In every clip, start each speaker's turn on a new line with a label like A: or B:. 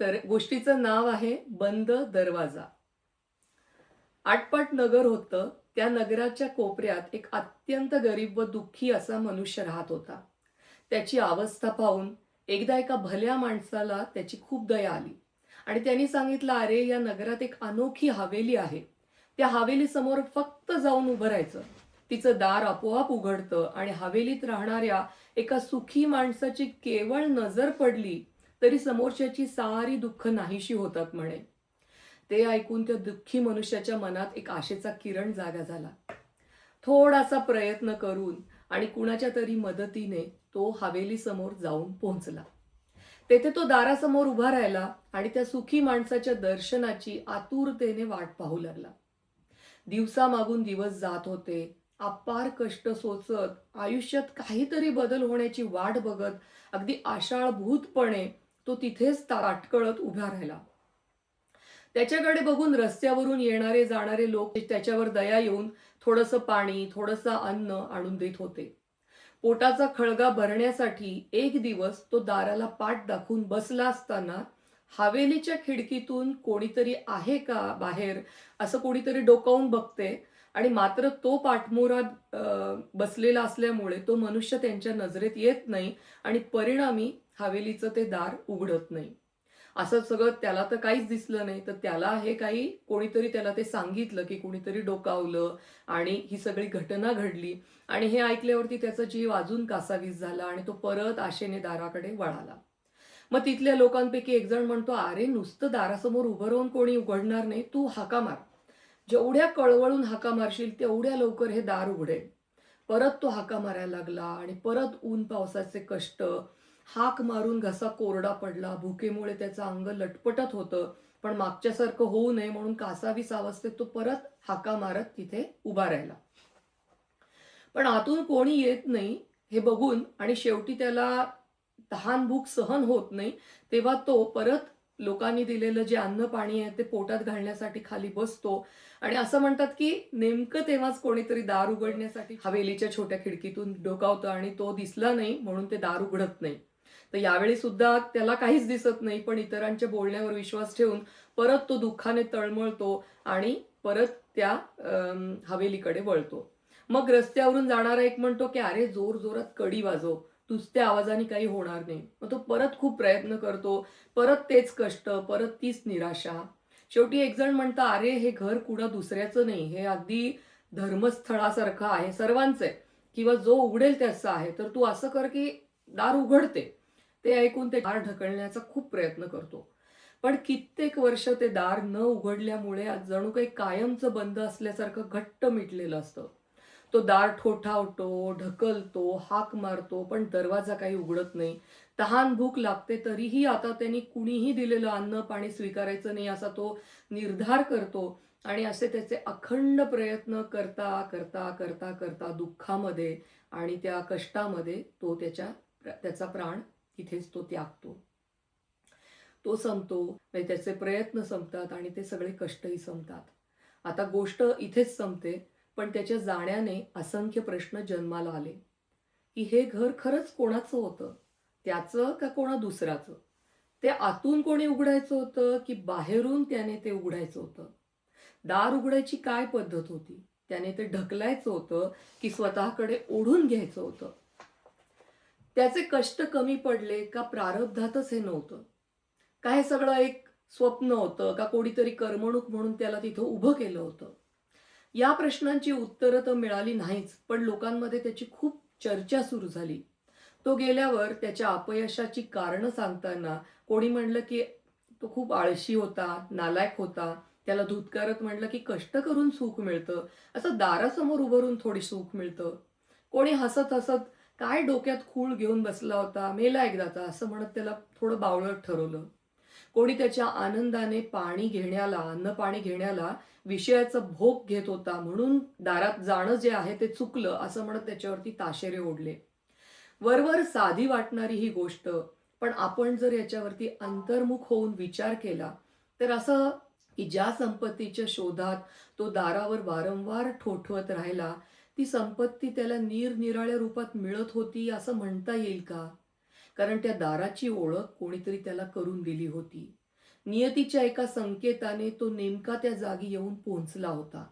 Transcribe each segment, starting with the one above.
A: तर गोष्टीचं नाव आहे बंद दरवाजा. आटपाट नगर होतं त्या नगराच्या कोपऱ्यात एक अत्यंत गरीब व दुःखी असा मनुष्य राहत होता. त्याची अवस्था पाहून एकदा एका भल्या माणसाला त्याची खूप दया आली आणि त्यांनी सांगितलं अरे या नगरात एक अनोखी हवेली आहे. त्या हवेली समोर फक्त जाऊन उभं राहायचं. तिचं दार आपोआप उघडतं आणि हवेलीत राहणाऱ्या एका सुखी माणसाची केवळ नजर पडली तरी समोरच्याची सारी दुःख नाहीशी होतात म्हणे. ते ऐकून त्या दुःखी मनुष्याच्या मनात एक आशेचा किरण जागा झाला. थोडासा प्रयत्न करून आणि कुणाच्या तरी मदतीने तो हवेली समोर जाऊन पोहोचला. तेथे तो दारासमोर उभा राहिला आणि त्या सुखी माणसाच्या दर्शनाची आतुरतेने वाट पाहू लागला. दिवसा मागून दिवस जात होते अपार कष्ट सोचत आयुष्यात काहीतरी बदल होण्याची वाट बघत अगदी आषाळभूतपणे तो तिथेच ताटकळत उभा राहिला. त्याच्याकडे बघून रस्त्यावरून येणारे जाणारे लोक त्याच्यावर दया येऊन थोडंसं पाणी थोडंसं अन्न आणून देत होते. पोटाचा खळगा भरण्यासाठी एक दिवस तो दाराला पाठ दाखवून बसला असताना हवेलीच्या खिडकीतून कोणीतरी आहे का बाहेर? असं कोणीतरी डोकावून बघते आणि मात्र तो पाठमोरा बसलेला असल्यामुळे तो मनुष्य त्यांच्या नजरेत येत नाही आणि परिणामी हवेलीचं ते दार उघडत नाही. असं सगळं त्याला तर काहीच दिसलं नाही तर त्याला हे काही कोणीतरी त्याला ते सांगितलं की कोणीतरी डोकावलं आणि ही सगळी घटना घडली आणि हे ऐकल्यावरती त्याचा जीव अजून कासावीस झाला आणि तो परत आशेने दाराकडे वळाला. मग तिथल्या लोकांपैकी एक जण म्हणतो अरे नुसतं दारासमोर उभं राहून कोणी उघडणार नाही तू हाका मार. जेवढ्या कळवळून हाका मारशील तेवढ्या लवकर हे दार उघडेल. परत तो हाका मारायला लागला आणि परत ऊन पावसाचे कष्ट हाक मारून घसा कोरडा पडला. भुकेमुळे त्याचं अंग लटपटत होतं. पण मागच्यासारखं होऊ नये म्हणून कासावीस अवस्थेत तो परत हाका मारत तिथे उभा राहिला. पण आतून कोणी येत नाही हे बघून आणि शेवटी त्याला तहान भूक सहन होत नाही तेव्हा तो परत लोकांनी दिलेलं जे अन्न पाणी आहे ते पोटात घालण्यासाठी खाली बसतो. आणि असं म्हणतात की नेमकं तेव्हाच कोणीतरी दार उघडण्यासाठी हवेलीच्या छोट्या खिडकीतून डोकावतं आणि तो दिसला नाही म्हणून ते दार उघडत नाही. तर यावेळी सुद्धा त्याला काहीच दिसत नाही पण इतरांच्या बोलण्यावर विश्वास ठेवून परत तो दुःखाने तळमळतो आणि परत त्या हवेलीकडे वळतो. मग रस्त्यावरून जाणारा एक म्हणतो की अरे जोर जोरात कडी वाजव तुझत्या आवाजाने काही होणार नाही. मग तो परत खूप प्रयत्न करतो परत तेच कष्ट परत तीच निराशा. शेवटी एक जण म्हणतं अरे हे घर कुणा दुसऱ्याचं नाही हे अगदी धर्मस्थळासारखं आहे सर्वांचं आहे. किंवा जो उघडेल त्याचं आहे तर तू असं कर की दार उघडते. ते ऐकून ते दार ढकलण्याचा खूप प्रयत्न करतो. पण कित्येक वर्ष ते दार न उघडल्यामुळे आज जणू काही कायमचं बंद असल्यासारखं घट्ट मिटलेलं असतं. तो दार ठोठावतो ढकलतो हाक मारतो पण दरवाजा काही उघडत नाही. तहान भूक लागते तरीही आता त्यांनी कुणीही दिलेलं अन्न पाणी स्वीकारायचं नाही असा तो निर्धार करतो. आणि असे त्याचे अखंड प्रयत्न करता करता करता करता दुःखामध्ये आणि त्या कष्टामध्ये तो त्याच्या त्याचा प्राण तिथेच तो त्यागतो. तो संपतो म्हणजे त्याचे प्रयत्न संपतात आणि ते सगळे कष्टही संपतात. आता गोष्ट इथेच संपते पण त्याच्या जाण्याने असंख्य प्रश्न जन्माला आले. की हे घर खरंच कोणाचं होतं? त्याचं का कोणा दुसऱ्याचं? ते आतून कोणी उघडायचं होतं की बाहेरून त्याने ते उघडायचं होतं? दार उघडायची काय पद्धत होती? त्याने ते ढकलायचं होतं की स्वतःकडे ओढून घ्यायचं होतं? त्याचे कष्ट कमी पडले का प्रारब्धातच हे नव्हतं. का हे सगळं एक स्वप्न होतं? का कोणीतरी करमणूक म्हणून त्याला तिथं उभं केलं होतं? या प्रश्नांची उत्तरं तर मिळाली नाहीच पण लोकांमध्ये त्याची खूप चर्चा सुरू झाली. तो गेल्यावर त्याच्या अपयशाची कारणं सांगताना कोणी म्हणलं की तो खूप आळशी होता नालायक होता. त्याला धुतकारत म्हणलं की कष्ट करून सुख मिळतं. असं दारासमोर उभारून थोडी सुख मिळतं. कोणी हसत हसत काय डोक्यात खूळ घेऊन बसला होता मेला एकदाचा असं म्हणत त्याला थोडं बावळत ठरवलं. कोणी त्याच्या आनंदाने पाणी घेण्याला अन्न पाणी घेण्याला विषयाचा भोग घेत होता म्हणून दारात जाणं जे आहे ते चुकलं असं म्हणत त्याच्यावरती ताशेरे ओढले. वरवर साधी वाटणारी ही गोष्ट पण आपण जर याच्यावरती अंतर्मुख होऊन विचार केला तर असं की ज्या संपत्तीच्या शोधात तो दारावर वारंवार ठोठवत राहिला ती संपत्ती त्याला निरनिराळ्या रूपात मिळत होती असं म्हणता येईल का? कारण त्या दाराची ओळख कोणीतरी त्याला करून दिली होती. नियतीच्या एका संकेताने तो नेमका त्या जागी येऊन पोहोचला होता.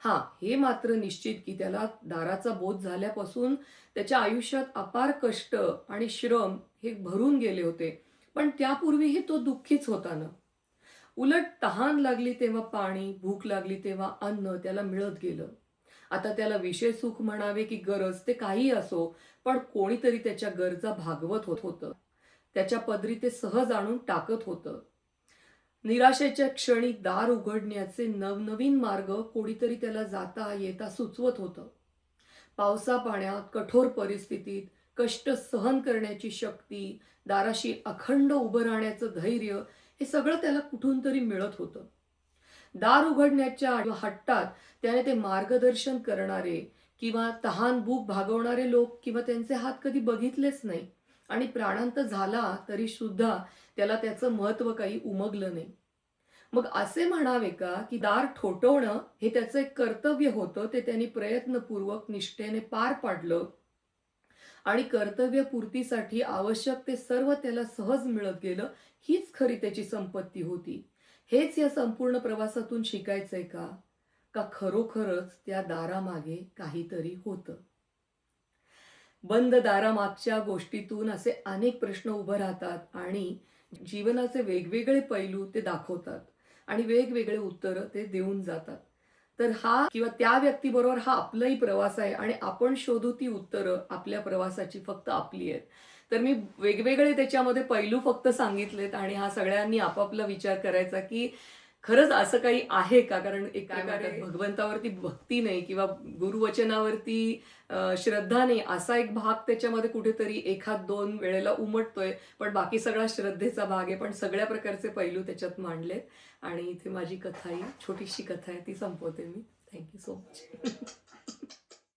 A: हा हे मात्र निश्चित की त्याला दाराचा बोध झाल्यापासून त्याच्या आयुष्यात अपार कष्ट आणि श्रम हे भरून गेले होते. पण त्यापूर्वीही तो दुःखीच होता ना. उलट तहान लागली तेव्हा पाणी भूक लागली तेव्हा अन्न त्याला मिळत गेलं. आता त्याला विषय सुख म्हणावे की गरज ते काही असो पण कोणीतरी त्याच्या गरजा भागवत होत होतं. त्याच्या पदरी ते सहज आणून टाकत होतं. निराशेच्या क्षणी दार उघडण्याचे नवनवीन मार्ग कोणीतरी त्याला जाता येता सुचवत होतं. पावसा पाण्यात कठोर परिस्थितीत कष्ट सहन करण्याची शक्ती दाराशी अखंड उभं राहण्याचं धैर्य हे सगळं त्याला कुठून तरी मिळत होतं. दार उघडण्याच्या हट्टात त्याने ते मार्गदर्शन करणारे किंवा तहान भूक भागवणारे लोक किंवा त्यांचे हात कधी बघितलेच नाही आणि प्राणांत झाला तरी सुद्धा त्याला त्याचं महत्त्व काही उमगलं नाही. मग असे म्हणावे का की दार ठोठवणं हे त्याचं एक कर्तव्य होतं ते त्यांनी प्रयत्नपूर्वक निष्ठेने पार पाडलं आणि कर्तव्यपूर्तीसाठी आवश्यक ते सर्व त्याला सहज मिळत गेलं हीच खरी त्याची संपत्ती होती. हेच या संपूर्ण प्रवासातून शिकायचंय का? का खरोखरच त्या दारामागे काहीतरी होतं? बंद दारामागच्या गोष्टीतून असे अनेक प्रश्न उभे राहतात आणि जीवनाचे वेगवेगळे पैलू ते दाखवतात आणि वेगवेगळे उत्तरं ते देऊन जातात. तर हा किंवा त्या व्यक्तीबरोबर हा आपलाही प्रवास आहे आणि आपण शोधू ती उत्तरं आपल्या प्रवासाची फक्त आपली आहेत. तर मी वेगवेगळे त्याच्यामध्ये पैलू फक्त सांगितलेत आणि हा सगळ्यांनी आपापला विचार करायचा की खरंच असं काही आहे का? कारण एक भगवंतावरती भक्ती नाही किंवा गुरुवचनावरती श्रद्धा नाही असा एक भाग त्याच्यामध्ये कुठेतरी एखाद दोन वेळेला उमटतोय. पण बाकी सगळा श्रद्धेचा भाग आहे. पण सगळ्या प्रकारचे पैलू त्याच्यात मांडलेत. आणि इथे माझी कथा ही छोटीशी कथा आहे ती संपवते मी. Thank you so much